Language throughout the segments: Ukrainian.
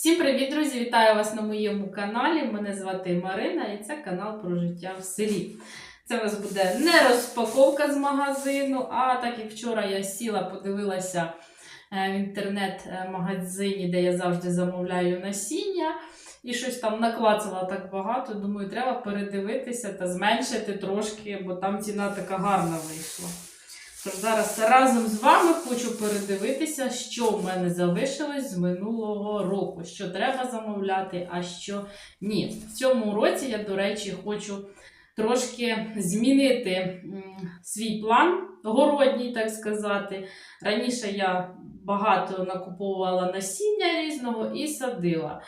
Всім привіт, друзі! Вітаю вас на моєму каналі. Мене звати Марина і це канал про життя в селі. Це у нас буде не розпаковка з магазину, а так як вчора я сіла, подивилася е, в інтернет-магазині, де я завжди замовляю насіння, і щось там наклацала так багато. Думаю, треба передивитися та зменшити трошки, бо там ціна така гарна вийшла. Зараз разом з вами хочу передивитися, що в мене залишилось з минулого року, що треба замовляти, а що ні. В цьому році я, до речі, хочу трошки змінити свій план городній, так сказати. Раніше я багато накуповувала насіння різного і садила.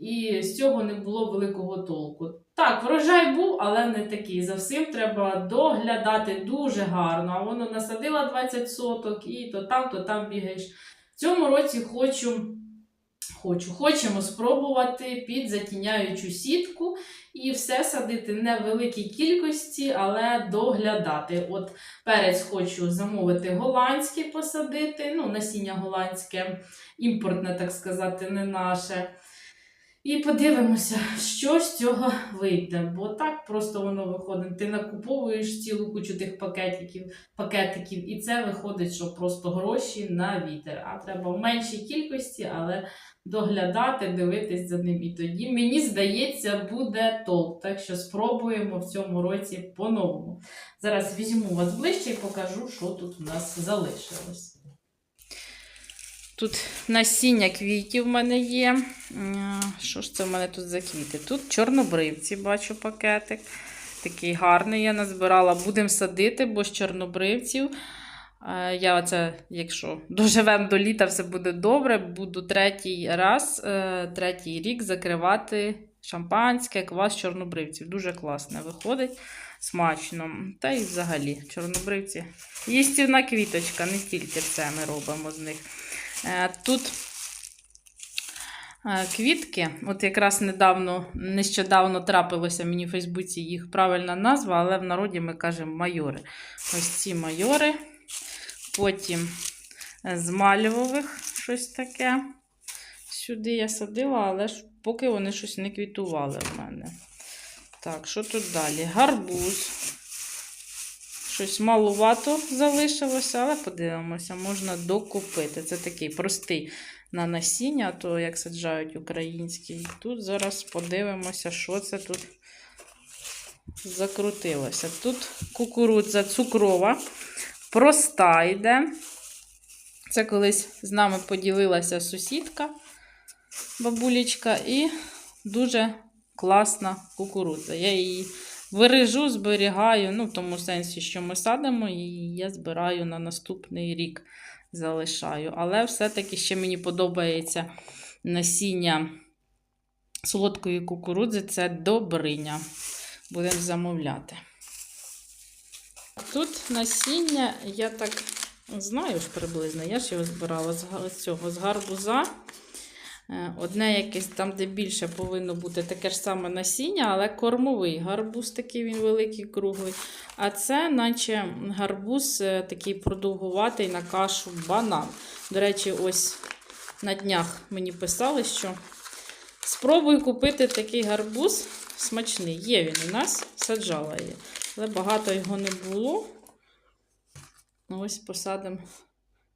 І з цього не було великого толку. Так, врожай був, але не такий. За всім треба доглядати дуже гарно. А воно насадила 20 соток і то там, то там бігаєш. В цьому році хочу, хочу, хочемо спробувати під затіняючу сітку і все садити не в великій кількості, але доглядати. От перець хочу замовити голландський посадити, ну, насіння голландське, імпортне, так сказати, не наше. І подивимося, що з цього вийде. Бо так просто воно виходить. Ти накуповуєш цілу кучу тих пакетиків, пакетиків, і це виходить, що просто гроші на вітер. А треба в меншій кількості, але доглядати, дивитись за ним. І тоді, мені здається, буде толк. Так що спробуємо в цьому році по-новому. Зараз візьму вас ближче і покажу, що тут у нас залишилось. Тут насіння квітів в мене є. Що ж це в мене тут за квіти? Тут чорнобривці, бачу пакетик. Такий гарний я назбирала. Будемо садити, бо з чорнобривців. е, Я оце, якщо доживемо до літа, все буде добре. Буду третій раз, е, третій рік закривати шампанське, квас чорнобривців. Дуже класне виходить, смачно. Та й взагалі чорнобривці. Їстівна квіточка, не тільки це ми робимо з них. Е, Тут е, квітки, от якраз недавно, нещодавно трапилося мені в Фейсбуці їх правильна назва, але в народі ми кажемо майори. Ось ці майори. Потім е, з мальвових щось таке. Сюди я садила, але ж поки вони щось не квітували в мене. Так, що тут далі? Гарбуз. Щось малувато залишилося, але подивимося, можна докупити. Це такий простий на насіння, то як саджають український. Тут зараз подивимося, що це тут закрутилося. Тут кукурудза цукрова, проста йде. Це колись з нами поділилася сусідка, бабулечка, і дуже класна кукурудза. Я її Бережу, зберігаю, ну, в тому сенсі, що ми садимо, і я збираю на наступний рік залишаю. Але все-таки ще мені подобається насіння солодкої кукурудзи це добриня. Будемо замовляти. Тут насіння, я так знаю ж приблизно, я ж його збирала з цього з гарбуза. Е, Одне якесь там, де більше повинно бути таке ж саме насіння, але кормовий гарбуз такий він великий, круглий. А це, наче гарбуз е, такий продовгуватий на кашу банан. До речі, ось на днях мені писали, що спробуй купити такий гарбуз смачний. Є він у нас, саджала її. Але багато його не було. Ну, Ось посадимо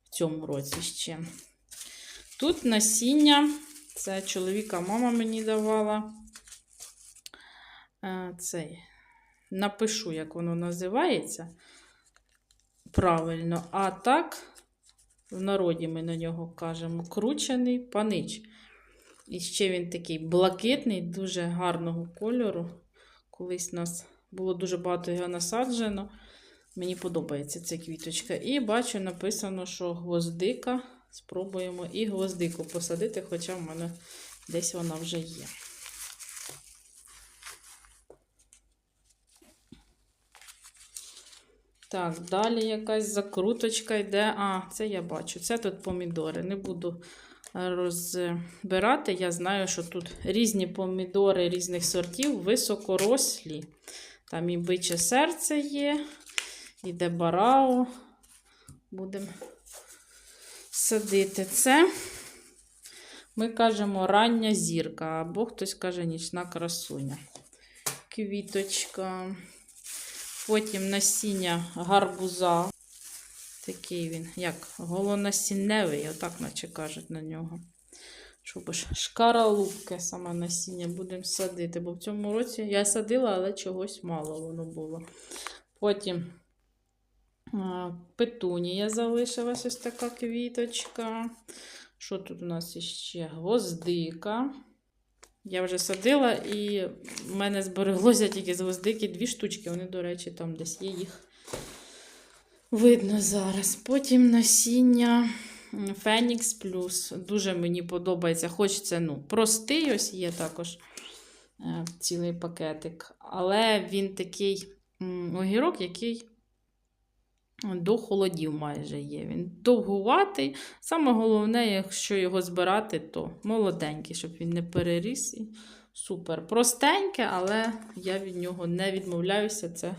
в цьому році ще. Тут насіння, це чоловіка мама мені давала. Е, Цей. Напишу, як воно називається. Правильно. А так, в народі ми на нього кажемо кручений панич. І ще він такий блакитний, дуже гарного кольору. Колись нас було дуже багато його насаджено. Мені подобається ця квіточка. І бачу, написано, що гвоздика. Спробуємо і гвоздику посадити, хоча в мене десь вона вже є. Так, далі якась закруточка йде. А, це я бачу. Це тут помідори. Не буду розбирати. Я знаю, що тут різні помідори різних сортів, високорослі. Там і биче серце є, і дебарао. Будемо садити це. Ми кажемо рання зірка, або хтось каже нічна красуня. Квіточка. Потім насіння гарбуза. Такий він, як голонасінневий, отак наче кажуть на нього. Щоб ж шкаралупки саме насіння будемо садити. Бо в цьому році я садила, але чогось мало воно було. Потім петунія залишилась ось така квіточка. Що тут у нас іще? Гвоздика. Я вже садила, і в мене збереглося тільки з гвоздики дві штучки. Вони, до речі, там десь є їх. Видно зараз. Потім насіння Фенікс Плюс. Дуже мені подобається. Хочеться, ну, простий, ось є також е, цілий пакетик. Але він такий огірок, який до холодів майже є. Він довгуватий. Саме головне, якщо його збирати, то молоденький, щоб він не переріс. І супер. Простеньке, але я від нього не відмовляюся. Це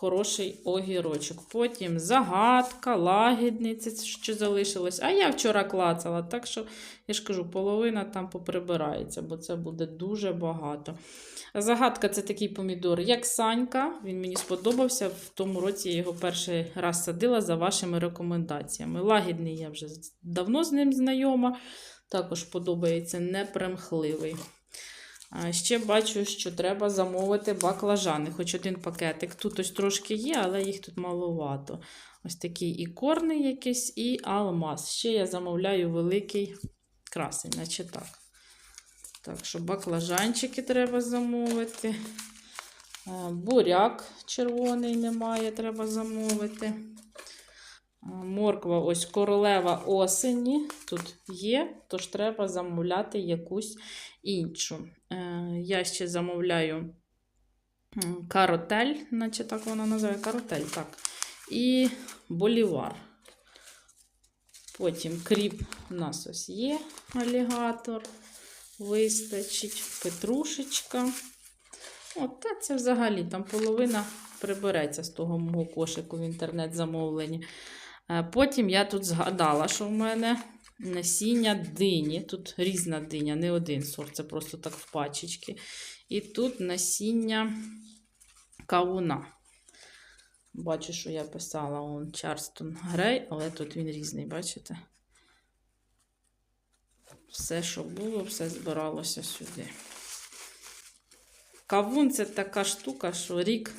хороший огірочок. Потім загадка, лагідний, це що залишилось. А я вчора клацала, так що, я ж кажу, половина там поприбирається, бо це буде дуже багато. Загадка це такий помідор, як Санька. Він мені сподобався. В тому році я його перший раз садила за вашими рекомендаціями. Лагідний я вже давно з ним знайома. Також подобається непримхливий. Ще бачу, що треба замовити баклажани. Хоч один пакетик. Тут ось трошки є, але їх тут маловато. Ось такий і корний якийсь, і алмаз. Ще я замовляю великий красень, наче так. Так що баклажанчики треба замовити. Буряк червоний немає, треба замовити. Морква, ось королева осені. Тут є, тож треба замовляти якусь іншу. Е, Я ще замовляю каротель, наче так вона називає каротель, так. І болівар. Потім кріп у нас ось є алігатор. Вистачить петрушечка. От, це взагалі там половина прибереться з того мого кошику в інтернет-замовленні. Е, Потім я тут згадала, що в мене насіння дині. Тут різна диня, не один сорт, це просто так в пачечки. І тут насіння кавуна. Бачу, що я писала он Чарстон Грей, але тут він різний, бачите? Все, що було, все збиралося сюди. Кавун це така штука, що рік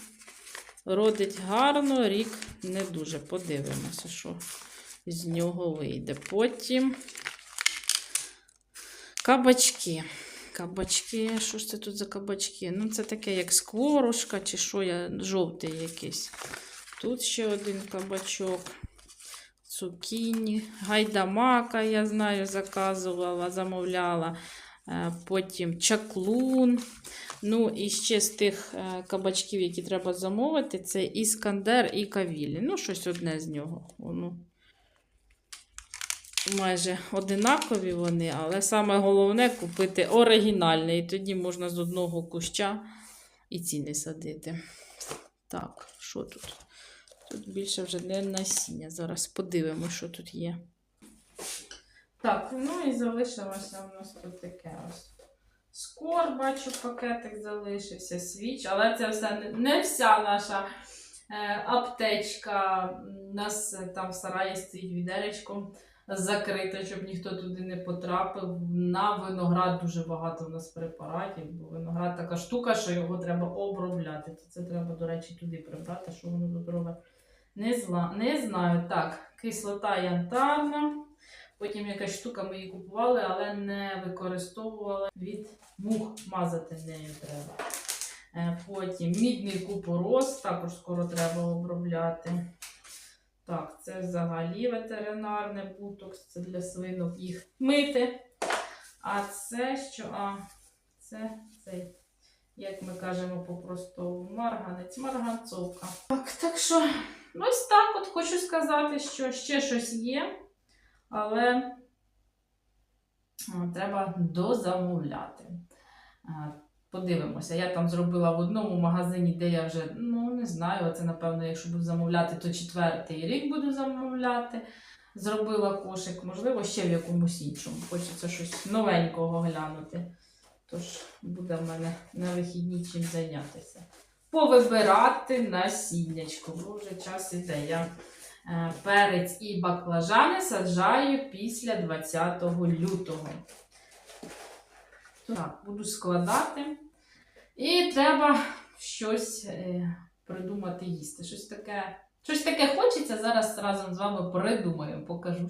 родить гарно, рік не дуже. Подивимося, що з нього вийде. Потім кабачки. Кабачки, що ж це тут за кабачки? Ну, це таке, як скворушка, чи що я, жовтий якийсь. Тут ще один кабачок. Цукіні, гайдамака, я знаю, заказувала, замовляла. Е, Потім чаклун. Ну, і ще з тих е, кабачків, які треба замовити, це іскандер і кавілі. Ну, щось одне з нього. Воно майже одинакові вони, але саме головне купити оригінальне. І тоді можна з одного куща і ціни садити. Так, що тут? Тут більше вже не насіння. Зараз подивимося, що тут є. Так, ну і залишилося у нас тут таке ось. Скор, бачу, пакетик залишився, свіч, але це все не, вся наша е, аптечка. У нас там в сараї стоїть відеречко закрите, щоб ніхто туди не потрапив. На виноград дуже багато у нас препаратів, бо виноград така штука, що його треба обробляти. Це треба, до речі, туди прибрати, що воно тут. Не, зла, не знаю. Так, кислота янтарна. Потім якась штука ми її купували, але не використовували. Від мух мазати нею треба. Е, Потім мідний купорос, також скоро треба обробляти. Так, це взагалі ветеринарне бутокс, це для свинок їх мити. А це що? А, це цей, як ми кажемо по-простому, марганець, марганцовка. Так, так що, ось так от хочу сказати, що ще щось є, але треба дозамовляти. Подивимося, я там зробила в одному магазині, де я вже, ну не знаю, це напевно, якщо буду замовляти, то четвертий рік буду замовляти. зробила кошик, можливо, ще в якомусь іншому. Хочеться щось новенького глянути. Тож буде в мене на вихідні чим зайнятися. Повибирати насіннячко, бо вже час іде. Я е, перець і баклажани саджаю після 20 лютого. Так, буду складати. І треба щось е, придумати їсти. Щось таке, щось таке хочеться. Зараз разом з вами придумаю, покажу.